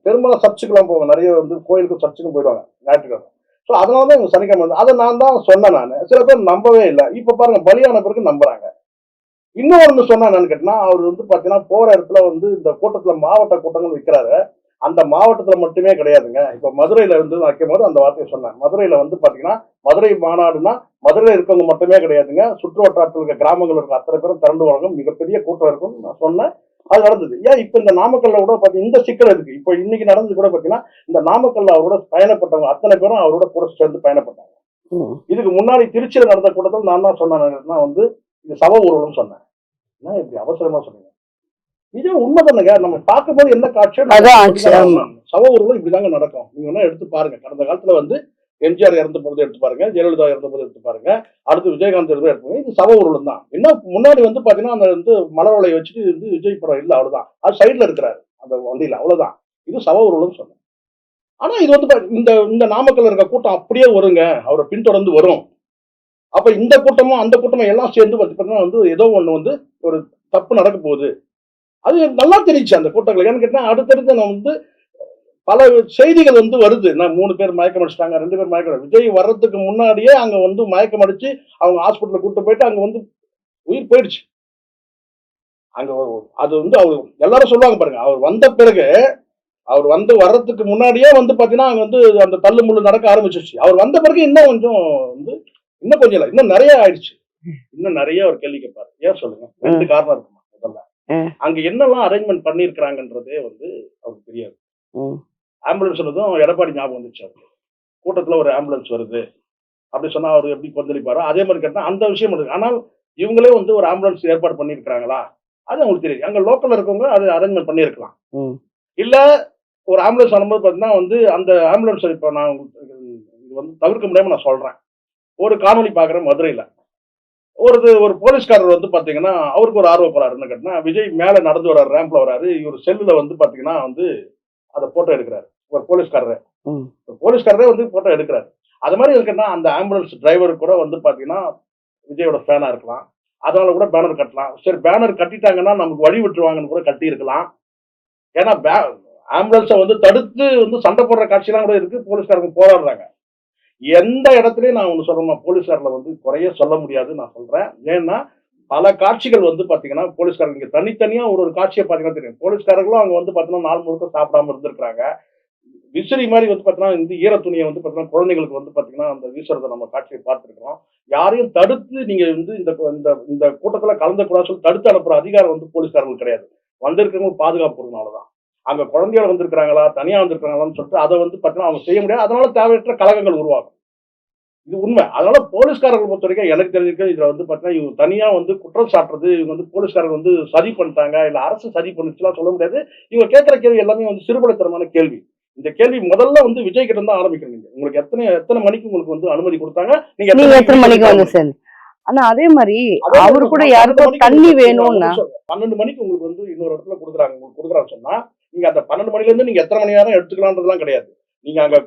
பெரும்பாலும் சர்ச்சுக்கெல்லாம் போவாங்க. நிறைய வந்து கோயிலுக்கும் சர்ச்சுக்கும் போயிடுவாங்க ஞாயிற்றுக்கிழமை. ஸோ அதனால தான் இவங்க சனிக்கிழமை அதை நான் தான் சொன்னேன் நான். சில பேர் நம்பவே இல்லை. இப்போ பாருங்க பலியான பிறகு நம்புறாங்க. இன்னும் ஒன்று சொன்னா என்னன்னு கேட்டினா அவர் வந்து பார்த்தீங்கன்னா போகிற இடத்துல வந்து இந்த கூட்டத்தில் மாவட்ட கூட்டங்கள் விற்கிறாரு அந்த மாவட்டத்துல மட்டுமே கிடையாதுங்க. இப்போ மதுரையில இருந்து வைக்கும் போது அந்த வார்த்தையை சொன்னேன். மதுரையில வந்து பாத்தீங்கன்னா மதுரை மாநாடுனா மதுரையில் இருக்கவங்க மட்டுமே கிடையாதுங்க. சுற்று வட்டாரத்தில் இருக்க கிராமங்கள் இருக்க அத்தனை பேரும் திரண்டு வழங்கும் மிகப்பெரிய கூட்டம் இருக்கும். நான் சொன்னேன். அது நடந்தது. ஏன் இப்போ இந்த நாமக்கல்ல கூட பார்த்தீங்கன்னா இந்த சிக்கல் இருக்கு. இப்போ இன்னைக்கு நடந்தது கூட பார்த்தீங்கன்னா இந்த நாமக்கல்ல அவரோட பயணப்பட்டவங்க அத்தனை பேரும் அவரோட கூட சேர்ந்து பயணப்பட்டாங்க. இதுக்கு முன்னாடி திருச்சியில நடந்த கூட்டத்தில் நான் தான் சொன்னேன். வந்து இது சவ ஊர்வலம் சொன்னேன். என்ன இப்படி அவசரமா சொன்னீங்க? இது உண்மைதானுங்க. நம்ம பார்க்கும்போது என்ன காட்சியோ நம்ம அதான் அப்படிதான் ஆமா. ஆகணும். சவ ஊர்வலம் இப்படிதாங்க நடக்கும். நீங்க வேணா எடுத்து பாருங்க. கடந்த காலத்துல வந்து எம்ஜிஆர் இறந்த போது எடுத்து பாருங்க. ஜெயலலிதா இறந்த போது எடுத்து பாருங்க. அடுத்து விஜயகாந்த் இறந்த எடுத்து பாருங்க. இது சவ ஊர்வலம் தான். இன்னும் முன்னாடி வந்து பாத்தீங்கன்னா அந்த வந்து மலர்வலை வச்சுட்டு வந்து விஜய் படம் இல்ல. அவ்வளவுதான். அது சைடுல இருக்கிறாரு. அந்த வண்டியில. அவ்வளவுதான். இது சவ ஊர்வலம் சொன்னேன். ஆனா இது வந்து இந்த இந்த நாமக்கல்ல இருக்க கூட்டம் அப்படியே வருங்க. அவரை பின்தொடர்ந்து வரும். அப்ப இந்த கூட்டமும் அந்த கூட்டமும் எல்லாம் சேர்ந்து வந்து வந்து ஏதோ ஒண்ணு வந்து ஒரு தப்பு நடக்க போகுது. அது நல்லா தெரிஞ்சு அந்த கூட்டங்கள். ஏன்னு கேட்டா அடுத்தடுத்து நான் வந்து பல செய்திகள் வந்து வருது. நான் மூணு பேர் மயக்கம் அடிச்சிட்டாங்க ரெண்டு பேர் மயக்கம் விஜய் வர்றதுக்கு முன்னாடியே அங்க வந்து மயக்கம் அடிச்சு அவங்க ஹாஸ்பிட்டலுக்கு கூட்டு போயிட்டு அங்க வந்து உயிர் போயிடுச்சு. அங்க அது வந்து அவர் எல்லாரும் சொல்லுவாங்க பாருங்க அவர் வந்த பிறகு அவர் வந்து வர்றதுக்கு முன்னாடியே வந்து பாத்தீங்கன்னா அங்க வந்து அந்த தள்ளு முள்ளு நடக்க ஆரம்பிச்சிருச்சு. அவர் வந்த பிறகு இன்னும் கொஞ்சம் வந்து இன்னும் கொஞ்சம் இல்லை இன்னும் நிறைய ஆயிடுச்சு. இன்னும் நிறைய ஒரு கேள்வி கேட்பாரு. ஏன் சொல்லுங்க? ரெண்டு காரணம் ம். அங்க என்னெல்லாம் அரேஞ்ச்மெண்ட் பண்ணிருக்கிறாங்கன்றதே வந்து அவருக்கு தெரியாது. ஆம்புலன்ஸ் வந்ததும் எடப்பாடி ஞாபகம் வந்துச்சு அவருக்கு. கூட்டத்துல ஒரு ஆம்புலன்ஸ் வருது. அப்படி சொன்னா அவர் எப்படி கொந்தளிப்பாரோ? அதே மாதிரி கேட்டா அந்த விஷயம் இருக்கு. ஆனால் இவங்களே வந்து ஒரு ஆம்புலன்ஸ் ஏற்பாடு பண்ணியிருக்கிறாங்களா? அது அவங்களுக்கு தெரியும் அங்க லோக்கல்ல இருக்கவங்க அது அரேஞ்ச்மெண்ட் பண்ணியிருக்கலாம். இல்ல ஒரு ஆம்புலன்ஸ் வரும்போது பார்த்தீங்கன்னா வந்து அந்த ஆம்புலன்ஸ் இப்போ நான் இது வந்து தவிர்க்க முடியாம நான் சொல்றேன். ஒரு காணொளி பார்க்குறேன் மதுரையில. ஒரு ஒரு போலீஸ்காரர் வந்து பாத்தீங்கன்னா அவருக்கு ஒரு ஆர்வப்படுறாருன்னு கேட்டினா விஜய் மேல நடந்து வர்றாரு ரேம்ப்ல வராரு இவர் செல்லுல வந்து பாத்தீங்கன்னா வந்து அதை போட்டோ எடுக்கிறாரு. ஒரு போலீஸ்காரரே. ஒரு போலீஸ்காரரே வந்து போட்டோ எடுக்கிறாரு. அது மாதிரி இருக்குன்னா அந்த ஆம்புலன்ஸ் டிரைவர் கூட வந்து பாத்தீங்கன்னா விஜயோட ஃபேனா இருக்கலாம். அதனால கூட பேனர் கட்டலாம். சரி பேனர் கட்டிட்டாங்கன்னா நமக்கு வழி விட்டுருவாங்கன்னு கூட கட்டி இருக்கலாம் ஏன்னா ஆம்புலன்ஸை வந்து தடுத்து வந்து சண்டை போடுற காட்சியெல்லாம் கூட இருக்கு. போலீஸ்காரங்க போராடுறாங்க. எந்த இடத்துலையும் நான் ஒன்று சொல்றேன் போலீஸ்காரில் வந்து குறைய சொல்ல முடியாதுன்னு நான் சொல்கிறேன் ஏன்னா பல காட்சிகள் வந்து பார்த்தீங்கன்னா போலீஸ்காரங்க இங்கே தனித்தனியாக ஒரு ஒரு காட்சியை பார்த்தீங்கன்னா தெரியும். போலீஸ்காரர்களும் அங்கே வந்து பார்த்தீங்கன்னா நாள் முழுக்க சாப்பிடாம இருந்திருக்கிறாங்க. விசிறி மாதிரி வந்து பார்த்தீங்கன்னா இந்த ஈர துணியை வந்து பார்த்தீங்கன்னா குழந்தைங்களுக்கு வந்து பார்த்தீங்கன்னா அந்த வீசுறதை நம்ம காட்சியை பார்த்துருக்கிறோம். யாரையும் தடுத்து நீங்கள் வந்து இந்த இந்த இந்த கூட்டத்தில் கலந்த கூடாது சொல்லி தடுத்து அனுப்புற அதிகாரம் வந்து போலீஸ்காரங்களுக்கு கிடையாது. வந்திருக்கிறவங்க பாதுகாப்பு தான் அங்க குழந்தைகள் வந்திருக்கிறாங்களா? தனியா வந்திருக்காங்களான்னு சொல்லிட்டு அதை வந்து பார்த்தீங்கன்னா அவங்க செய்ய முடியாது. அதனால தேவையற்ற கழகங்கள் உருவாகும். இது உண்மை. அதனால போலீஸ்காரர்கள் பொறுத்த வரைக்கும் எனக்கு தெரிஞ்சிருக்க இதுல வந்து பார்த்தீங்கன்னா இவங்க தனியா வந்து குற்றம் சாட்டுறது இவங்க வந்து போலீஸ்காரர்கள் வந்து சதி பண்ணிட்டாங்க இல்ல அரசு சதி பண்ணுச்சுலாம் சொல்ல முடியாது. இவங்க கேட்கிற கேள்வி எல்லாமே வந்து சிறுபடத்தனமான கேள்வி. இந்த கேள்வி முதல்ல வந்து விஜய் கிட்ட தான் ஆரம்பிக்கணும் நீங்க. உங்களுக்கு எத்தனை எத்தனை மணிக்கு உங்களுக்கு வந்து அனுமதி கொடுத்தாங்க? நீங்க எத்தனை மணிக்கு வந்து சேர்ந்து ஆனா அதே மாதிரி அவரு கூட பன்னெண்டு யாருக்கோ மணிக்கு தண்ணி வேணும்னா பன்னெண்டு மணிக்கு உங்களுக்கு வந்து இன்னொரு இடத்துல கொடுக்குறாங்க உங்களுக்கு கொடுக்குறான்னு சொன்னா நீங்க அந்த பன்னெண்டு மணில இருந்து நீங்க எத்தனை மணி நேரம் எடுத்துக்கலான்றதுலாம் கிடையாது. நீங்க அங்க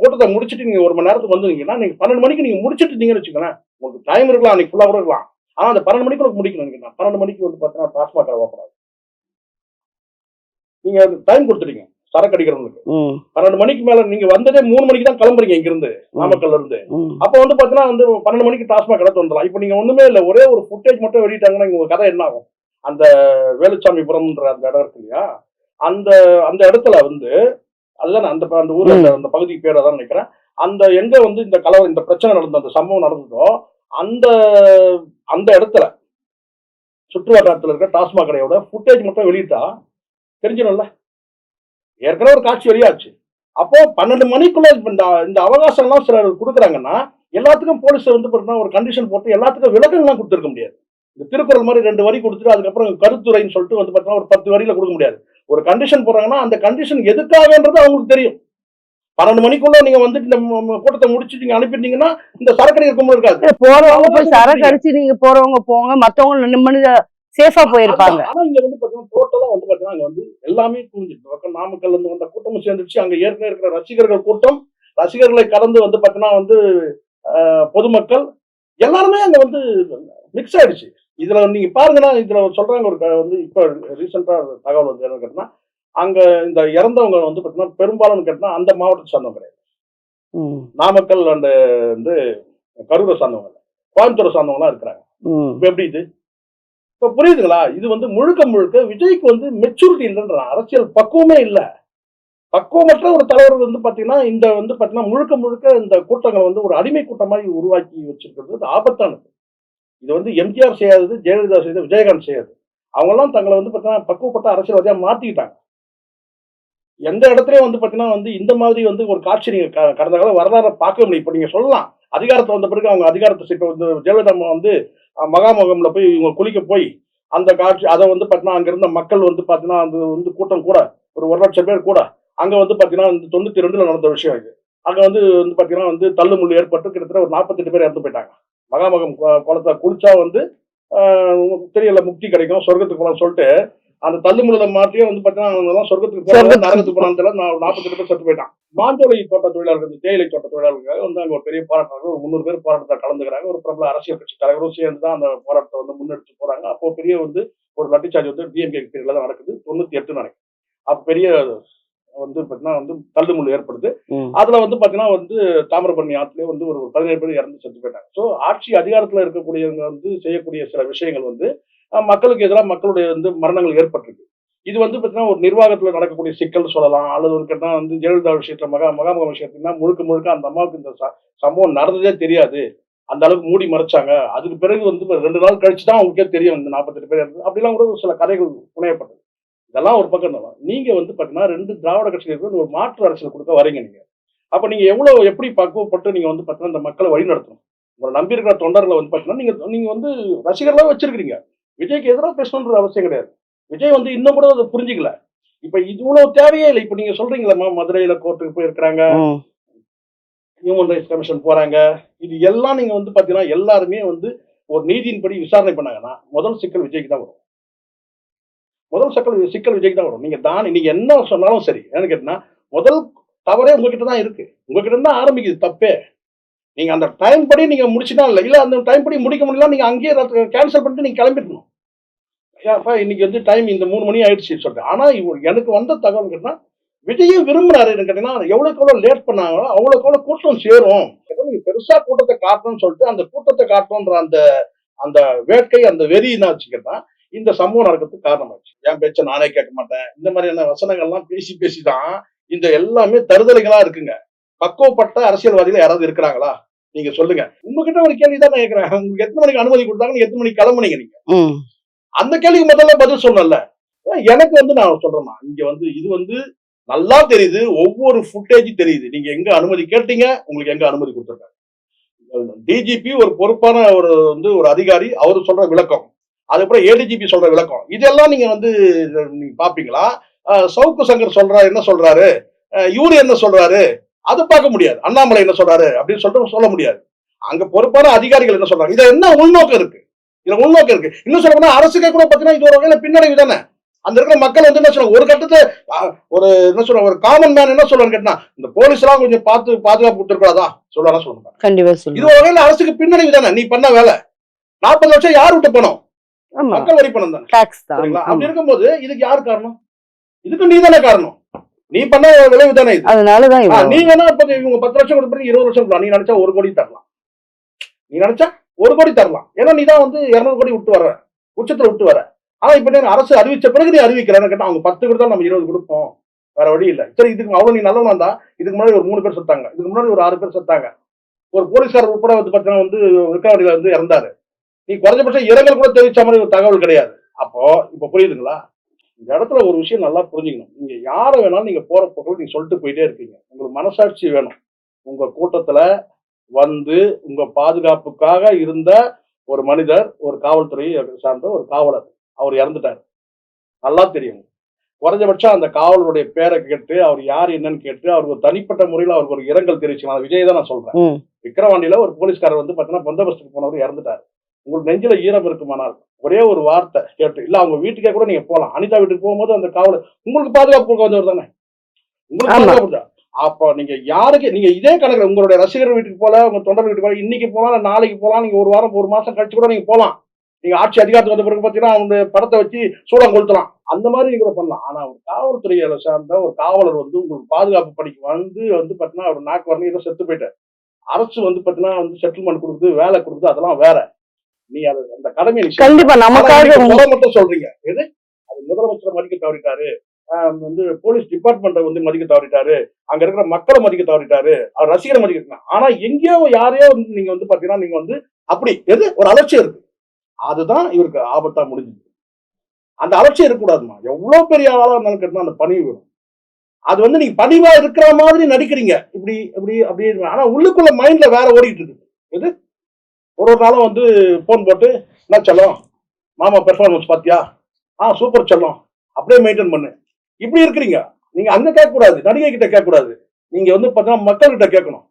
கூட்டத்தை முடிச்சிட்டு நீங்க ஒரு மணி நேரத்துக்கு வந்தீங்கன்னா நீங்க பன்னெண்டு மணிக்கு நீங்க முடிச்சிட்டீங்கன்னு வச்சுக்கோங்களேன் உங்களுக்கு டைம் இருக்கலாம் அன்னைக்கு ஃபுல்லா கூட இருக்கலாம். ஆனா அந்த பன்னெண்டு மணிக்குள்ள முடிக்கணும் நீங்க. பன்னெண்டு மணிக்கு வந்து பாத்தீங்கன்னா டாஸ்மாக் ஓப்பன் நீங்க டைம் கொடுத்துட்டீங்க சரக்கு அடிக்கிறவங்களுக்கு. பன்னெண்டு மணிக்கு மேல நீங்க வந்ததே மூணு மணிக்கு தான் கிளம்புறீங்க இங்க இருந்து நாமக்கல்ல இருந்து. அப்ப வந்து பாத்தீங்கன்னா வந்து பன்னெண்டு மணிக்கு டாஸ்மாக் கடை வந்துடலாம். இப்ப நீங்க ஒண்ணுமே இல்ல ஒரே ஒரு ஃபுட்டேஜ் மட்டும் வெளியிட்டாங்கன்னா உங்க கதை என்ன ஆகும்? அந்த வேலுச்சாமிபுரம்ன்ற அந்த இடம் இருக்கு இல்லையா? அந்த அந்த இடத்துல வந்து அதுதான் அந்த அந்த ஊர் அந்த பகுதிக்கு பேர் அதான் நினைக்கிறேன். அந்த எங்க வந்து இந்த கலவரம் இந்த பிரச்சனை நடந்த அந்த சம்பவம் நடந்ததோ அந்த அந்த இடத்துல சுற்று வட்டாரத்துல இருக்க டாஸ்மாக் கடையோட ஃபுட்டேஜ் மட்டும் வெளியிட்டா தெரிஞ்சிடும்ல. ஏற்கனவே ஒரு காட்சி வெளியாச்சு. அப்போ பன்னெண்டு மணிக்குள்ள இந்த இந்த அவகாசம் எல்லாம் சிலர் கொடுக்குறாங்கன்னா எல்லாத்துக்கும் போலீஸ் வந்து பார்த்தீங்கன்னா ஒரு கண்டிஷன் போட்டு எல்லாத்துக்கும் விலகல்லாம் கொடுத்துருக்க முடியாது. இந்த திருக்குறள் மாதிரி ரெண்டு வரி கொடுத்துட்டு அதுக்கப்புறம் கருத்துரைன்னு சொல்லிட்டு வந்து பார்த்தீங்கன்னா ஒரு பத்து வரியில கொடுக்க முடியாது. ஒரு கண்டிஷன் போடுறாங்கன்னா அந்த கண்டிஷன் எதுக்காகன்றது அவங்களுக்கு தெரியும். பன்னெண்டு மணிக்குள்ள நீங்க வந்துட்டு இந்த கூட்டத்தை முடிச்சுட்டு நீங்க அனுப்பிட்டீங்கன்னா இந்த சரக்கடை இருக்கும் இருக்காது. போறவங்க போய் சரக்கு அடிச்சு நீங்க போறவங்க போங்க மத்தவங்க நிம்மதி சேஃபா போயிருப்பாங்க. ஆனா இங்க வந்து பாத்தீங்கன்னா டோட்டலா வந்து பாத்தீங்கன்னா அங்க வந்து எல்லாமே புரிஞ்சிருக்கு பக்கம் நாமக்கல்ல இருந்து வந்த கூட்டமும் சேர்ந்துருச்சு அங்க ஏற்கனவே இருக்கிற ரசிகர்கள் கூட்டம் ரசிகர்களை கடந்து வந்து பாத்தீங்கன்னா வந்து பொதுமக்கள் எல்லாருமே அங்க வந்து மிக்ஸ் ஆயிடுச்சு. இதுல நீங்க பாருங்கன்னா இதுல சொல்றாங்க ஒரு வந்து இப்ப ரீசெண்டா தகவல் வந்து என்ன கேட்டா அங்க இந்த இறந்தவங்க வந்து பாத்தீங்கன்னா பெரும்பாலும் கேட்டா அந்த மாவட்டத்தை சார்ந்தவங்க கிடையாது. நாமக்கல் அந்த வந்து கரூரை சார்ந்தவங்க. கோயம்புத்தூரை சார்ந்தவங்க இருக்கிறாங்க. இப்ப எப்படி இது? இப்ப புரியுதுங்களா? இது வந்து முழுக்க முழுக்க விஜய்க்கு வந்து மெச்சூரிட்டி இல்லைன்ற அரசியல் பக்குவமே இல்ல. பக்குவமற்ற ஒரு தலைவர் வந்து பாத்தீங்கன்னா இந்த வந்து பாத்தீங்கன்னா முழுக்க முழுக்க இந்த கூட்டங்களை வந்து ஒரு அடிமை கூட்டம் மாதிரி உருவாக்கி வச்சிருக்கிறது ஆபத்தானது. இது வந்து எம்ஜிஆர் செய்யாதது ஜெயலலிதா செய்தது விஜயகாந்த் செய்யாது. அவங்கெல்லாம் தங்களை வந்து பார்த்தீங்கன்னா பக்குவப்பட்ட அரசியல்வாதியாக மாற்றிக்கிட்டாங்க எந்த இடத்துலயும் வந்து பார்த்தீங்கன்னா வந்து இந்த மாதிரி வந்து ஒரு காட்சி நீங்கள் க- கடந்த கால வரலாறு பார்க்க முடியும் இப்போ நீங்கள் சொல்லலாம். அதிகாரத்தை வந்த பிறகு அவங்க அதிகாரத்தை இப்ப வந்து ஜெயலலிதா அம்மா வந்து அஹ், மகாமகம்ல போய் இவங்க குளிக்க போய் அந்த காட்சி அதை வந்து பார்த்தீங்கன்னா அங்கே இருந்த மக்கள் வந்து பார்த்தீங்கன்னா அந்த வந்து கூட்டம் கூட ஒரு ஒரு லட்சம் பேர் கூட அங்கே வந்து பார்த்தீங்கன்னா இந்த தொண்ணூற்றி ரெண்டில் நடந்த விஷயம் இது. அங்கே வந்து வந்து பார்த்தீங்கன்னா வந்து தள்ளுமுள்ளு ஏற்பட்டு கிட்டத்தட்ட ஒரு நாற்பத்தெட்டு பேர் இறந்து போயிட்டாங்க. மகாமகம் குளத்தை குளிச்சா வந்து தெரியல முக்தி கிடைக்கும் சொர்க்கத்துக்கு போலாம் சொல்லிட்டு அந்த தள்ளுமுள்ள மாற்றியே வந்து எல்லாம் சொர்க்கத்துக்கு போனாங்க. நரகத்துக்கு நான் நாற்பத்தெட்டு பேர் செத்து போயிட்டான். மாஞ்சோலை தோட்ட தொழிலாளர்கள் தேயிலை தோட்ட தொழிலாளர்கள் வந்து அங்க ஒரு பெரிய போராட்டம் ஒரு முந்நூறு பேர் போராட்டத்தில் கலந்துக்கிறாங்க. ஒரு பிரபல அரசியல் கட்சி தலைவரும் சேர்ந்து தான் அந்த போராட்டத்தை வந்து முன்னெடுத்து போறாங்க. அப்போ பெரிய வந்து ஒரு லட்டிச்சார்ஜ் வந்து டிஎம்கே பீரியட்ல தான் நடக்குது. தொண்ணூத்தி எட்டு நினைக்கிறேன். அப்ப பெரிய வந்து பாத்தீங்கன்னா வந்து தள்ளுமுள்ளு ஏற்படுது. அதுல வந்து பாத்தீங்கன்னா வந்து தாமிரபரணி ஆற்றுலயே வந்து ஒரு பதினேழு பேர் இறந்து செத்து போயிட்டாங்க. ஸோ ஆட்சி அதிகாரத்துல இருக்கக்கூடியவங்க வந்து செய்யக்கூடிய சில விஷயங்கள் வந்து மக்களுக்கு எதிராக மக்களுடைய வந்து மரணங்கள் ஏற்பட்டிருக்கு. இது வந்து பாத்தீங்கன்னா ஒரு நிர்வாகத்துல நடக்கக்கூடிய சிக்கல் சொல்லலாம் அல்லது ஒரு கேட்டா வந்து ஜெயலலிதா விஷயத்துல மகா மகாமக விஷயத்துனா முழுக்க முழுக்க அந்த அம்மாவுக்கு இந்த சம்பவம் நடந்ததே தெரியாது. அந்த அளவுக்கு மூடி மறைச்சாங்க. அதுக்கு பிறகு வந்து ஒரு ரெண்டு நாள் கழிச்சு தான் அவங்களுக்கே தெரியும் இந்த நாற்பத்தெட்டு பேர் அப்படிலாம் கூட ஒரு சில கதைகள் புனையப்பட்டது. இதெல்லாம் ஒரு பக்கம் இருந்தாலும் நீங்க வந்து பாத்தீங்கன்னா ரெண்டு திராவிட கட்சிகளுக்கு ஒரு மாற்று அரசியல் கொடுக்க வரீங்க நீங்க. அப்ப நீங்க எவ்வளவு எப்படி பக்குவப்பட்டு நீங்க வந்து பாத்தீங்கன்னா இந்த மக்களை வழிநடத்தணும் உங்களை நம்பி இருக்கிற தொண்டர்களை வந்து பாத்தீங்கன்னா நீங்க நீங்க வந்து ரசிகர்களா வச்சிருக்கீங்க விஜய்க்கு எதிராக பேசணுன்ற அவசியம் கிடையாது. விஜய் வந்து இன்னும் கூட அதை புரிஞ்சுக்கல. இப்ப இவ்வளவு தேவையே இல்லை. இப்ப நீங்க சொல்றீங்களா மதுரையில கோர்ட்டுக்கு போயிருக்கிறாங்க. ஹியூமன் ரைட்ஸ் கமிஷன் போறாங்க. இது எல்லாம் நீங்க வந்து பாத்தீங்கன்னா எல்லாருமே வந்து ஒரு நீதியின்படி விசாரணை பண்ணாங்கன்னா முதல் சிக்கல் விஜய்க்கு தான் வரும். முதல் சக்கல் சிக்கல் விஜய்க்கு தான் வரும். நீங்க தான் நீங்க என்ன சொன்னாலும் சரி. என்னன்னு கேட்டீங்கன்னா முதல் தவறே உங்ககிட்ட தான் இருக்கு. உங்ககிட்ட தான் ஆரம்பிக்குது தப்பே. நீங்க அந்த டைம் படி நீங்க முடிச்சுட்டா இல்லை இல்ல அந்த டைம் படி முடிக்க முடியல நீங்க அங்கேயே கேன்சல் பண்ணிட்டு நீங்க கிளம்பிடணும். ஏன்ப்பா இன்னைக்கு வந்து டைம் இந்த மூணு மணி ஆயிடுச்சு சொல்லிட்டு. ஆனா எனக்கு வந்த தகவல் கேட்டா விஜயும் விரும்புறாரு கேட்டீங்கன்னா எவ்வளவுக்கு எவ்வளவு லேட் பண்ணாங்களோ அவ்வளவுக்கு எவ்வளவு கூட்டம் சேரும். ஏதோ நீங்க பெருசா கூட்டத்தை காட்டணும்னு சொல்லிட்டு அந்த கூட்டத்தை காட்டணுன்ற அந்த அந்த வேட்கை அந்த வெறி என்ன வச்சுக்கிட்டா இந்த சம்பவம் நடக்கிறதுக்கு காரணமாச்சு என் பேச்ச நானே கேட்க மாட்டேன். இந்த மாதிரியான வசனங்கள்லாம் பேசி பேசி தான் இந்த எல்லாமே தருதலைகளா இருக்குங்க. பக்குவப்பட்ட அரசியல்வாதிகள் யாராவது இருக்கிறாங்களா? நீங்க சொல்லுங்க. உங்ககிட்ட ஒரு கேள்வி தான் நான் கேட்கிறேன். உங்களுக்கு எத்தனை மணிக்கு அனுமதி கொடுத்தாங்க? எத்தனை மணிக்கு கிளம்புனீங்க நீங்க. அந்த கேள்விக்கு முதல்ல பதில் சொன்னல எனக்கு வந்து நான் சொல்றேன்னா இங்க வந்து இது வந்து நல்லா தெரியுது. ஒவ்வொரு ஃபுட்டேஜ் தெரியுது. நீங்க எங்க அனுமதி கேட்டீங்க உங்களுக்கு எங்க அனுமதி கொடுத்துருக்காங்க. டிஜிபி ஒரு பொறுப்பான ஒரு வந்து ஒரு அதிகாரி அவர் சொல்ற விளக்கம். அதுக்கப்புறம் ஏடிஜிபி சொல்ற விளக்கம். இதெல்லாம் நீங்க வந்து நீங்க பாப்பீங்களா? சவுக்கு சங்கர் சொல்றாரு என்ன சொல்றாரு? இவரு என்ன சொல்றாரு? அது பார்க்க முடியாது. அண்ணாமலை என்ன சொல்றாரு? அப்படின்னு சொல்லிட்டு சொல்ல முடியாது. அங்க பொறுப்பான அதிகாரிகள் என்ன சொல்றாங்க? இதுல என்ன உள்நோக்கம் இருக்கு? இதுல உள்நோக்கம் இருக்கு. இன்னும் சொல்ல போனா அரசுக்கே கூட பாத்தீங்கன்னா இது ஒரு வகையில பின்னடைவு தானே? அந்த இருக்கிற மக்கள் வந்து என்ன சொல்றாங்க? ஒரு கட்டத்தை அஹ், ஒரு என்ன சொல்ற ஒரு காமன் மேன் என்ன சொல்றான்னு கேட்டா இந்த போலீஸ் எல்லாம் கொஞ்சம் பார்த்து பாதுகாப்பு கொடுத்துருக்கூடாதா சொல்லுவாங்க சொல்லுங்க கண்டிப்பா இது வகையில அரசுக்கு பின்னடைவு தானே? நீ பண்ண வேலை. நாற்பது லட்சம் யார் விட்டு ஆமா மக்கள் வரி பணம் தானே. டாக்ஸ் தான். அப்படி இருக்கும்போது இதுக்கு யார் காரணம்? இதுக்கு நீ தானே காரணம். நீ பண்ண விளைவு தானே இது. அதனாலதான். நீ வேணா இப்ப இவங்க பத்து லட்சம் கொடுத்து இருபது லட்சம் கொடுக்கலாம். நீ நினைச்சா ஒரு கோடி தரலாம். நீ நினைச்சா ஒரு கோடி தரலாம். ஏன்னா நீ தான் வந்து இருநூறு கோடி விட்டு வர உச்சத்துல விட்டு வர ஆனா இப்ப நீ அரசு அறிவிச்ச பிறகு நீ அறிவிக்கிறேன்னு கேட்டா அவங்க பத்து கொடுத்தா நம்ம இருபது கொடுப்போம். வேற வழி இல்ல. சரி இதுக்கு அவ்வளவு நீ நல்லவனா இருந்தா இதுக்கு முன்னாடி ஒரு மூணு பேர் செத்தாங்க. இதுக்கு முன்னாடி ஒரு ஆறு பேர் செத்தாங்க. ஒரு போலீஸ்கார் உட்பட வந்து பாத்தீங்கன்னா வந்து விற்காவடியில வந்து இறந்தாரு. நீ குறைஞ்சபட்சம் இரங்கல் கூட தெரிவிச்ச மாதிரி ஒரு தகவல் கிடையாது. அப்போ இப்ப புரியுதுங்களா? இந்த இடத்துல ஒரு விஷயம் நல்லா புரிஞ்சுக்கணும். நீங்க யாரை வேணாலும் நீங்க போற போக்கில் நீங்க சொல்லிட்டு போயிட்டே இருக்கீங்க உங்களுக்கு மனசாட்சி வேணும். உங்க கூட்டத்துல வந்து உங்க பாதுகாப்புக்காக இருந்த ஒரு மனிதர் ஒரு காவல்துறை சார்ந்த ஒரு காவலர். அவர் இறந்துட்டார். நல்லா தெரியும். குறைஞ்சபட்சம் அந்த காவலருடைய பேரை கேட்டு அவர் யார் என்னன்னு கேட்டு அவருக்கு ஒரு தனிப்பட்ட முறையில் அவருக்கு ஒரு இரங்கல் தெரிவிச்சுக்கலாம் விஜய் தான் நான் சொல்றேன். விக்கிரவாண்டியில ஒரு போலீஸ்காரர் வந்து பாத்தீங்கன்னா பந்தோபஸ்துக்கு போனவர் இறந்துட்டார். உங்களுக்கு நெஞ்சில ஈரம் இருக்குமானால் ஒரே ஒரு வார்த்தை கேட்டு இல்ல அவங்க வீட்டுக்கே கூட நீங்க போலாம். அனிதா வீட்டுக்கு போகும்போது அந்த காவலர் உங்களுக்கு பாதுகாப்பு வந்தவர் தானே? உங்களுக்கு. பாதுகாப்பு. அப்போ நீங்க யாருக்கு நீங்க இதே கணக்குல உங்களுடைய ரசிகர் வீட்டுக்கு போல உங்க தொண்டர் வீட்டுக்கு போல இன்னைக்கு இல்ல நாளைக்கு போலாம் நீங்க ஒரு வாரம் ஒரு மாசம் கழிச்சு கூட நீங்க போலாம். நீங்க ஆட்சி அதிகாரத்துக்கு வந்த பிறகு பாத்தீங்கன்னா அவங்க படத்தை வச்சு சூடம் கொளுத்தலாம். அந்த மாதிரி நீங்க கூட பண்ணலாம். ஆனா ஒரு காவல்துறையில சார்ந்த ஒரு காவலர் வந்து உங்களுக்கு பாதுகாப்பு பணிக்கு வந்து வந்து பாத்தீங்கன்னா ஒரு நாக்கு வரணும் ஏதோ செத்து போயிட்டார். அரசு வந்து பாத்தீங்கன்னா வந்து செட்டில்மெண்ட் கொடுக்குது வேலை கொடுக்குது அதெல்லாம் வேற. நீ அது அந்த செய்யணும். கண்டிப்பா நமக்காக மட்டும் சொல்றீங்க. எது? அது முதலமைச்சரை மதிக்க தவறிட்டாரு. வந்து போலீஸ் டிபார்ட்மெண்ட்டை வந்து மதிக்க தவறிட்டாரு. அங்க இருக்கிற மக்களை மதிக்க தவறிட்டாரு. அவர் ரசிகரை மதிக்க ஆனா எங்கேயோ யாரையோ வந்து நீங்க வந்து பாத்தீங்கன்னா நீங்க வந்து அப்படி எது? ஒரு அலட்சியம் இருக்கு. அதுதான் இவருக்கு ஆபத்தா முடிஞ்சது. அந்த அலட்சியம் இருக்கக்கூடாதுமா எவ்வளவு பெரிய ஆளா இருந்தாலும் கேட்டா அந்த பணிவு வேணும். அது வந்து நீங்க பணிவா இருக்கிற மாதிரி நடிக்கிறீங்க. இப்படி இப்படி அப்படி. ஆனா உள்ளுக்குள்ள மைண்ட்ல வேற ஓடிட்டு இருக்கு எது? ஒரு ஒரு நாளும் வந்து ஃபோன் போட்டு என்ன செல்லம் மாமா பெர்ஃபார்மன்ஸ் பார்த்தியா ஆ சூப்பர் செல்லம் அப்படியே மெயின்டைன் பண்ணு. இப்படி இருக்கிறீங்க? நீங்கள் அங்கே கேட்கக்கூடாது நடிகை கிட்ட கேட்கக்கூடாது. நீங்கள் வந்து பார்த்தீங்கன்னா மக்கள்கிட்ட கேட்கணும்.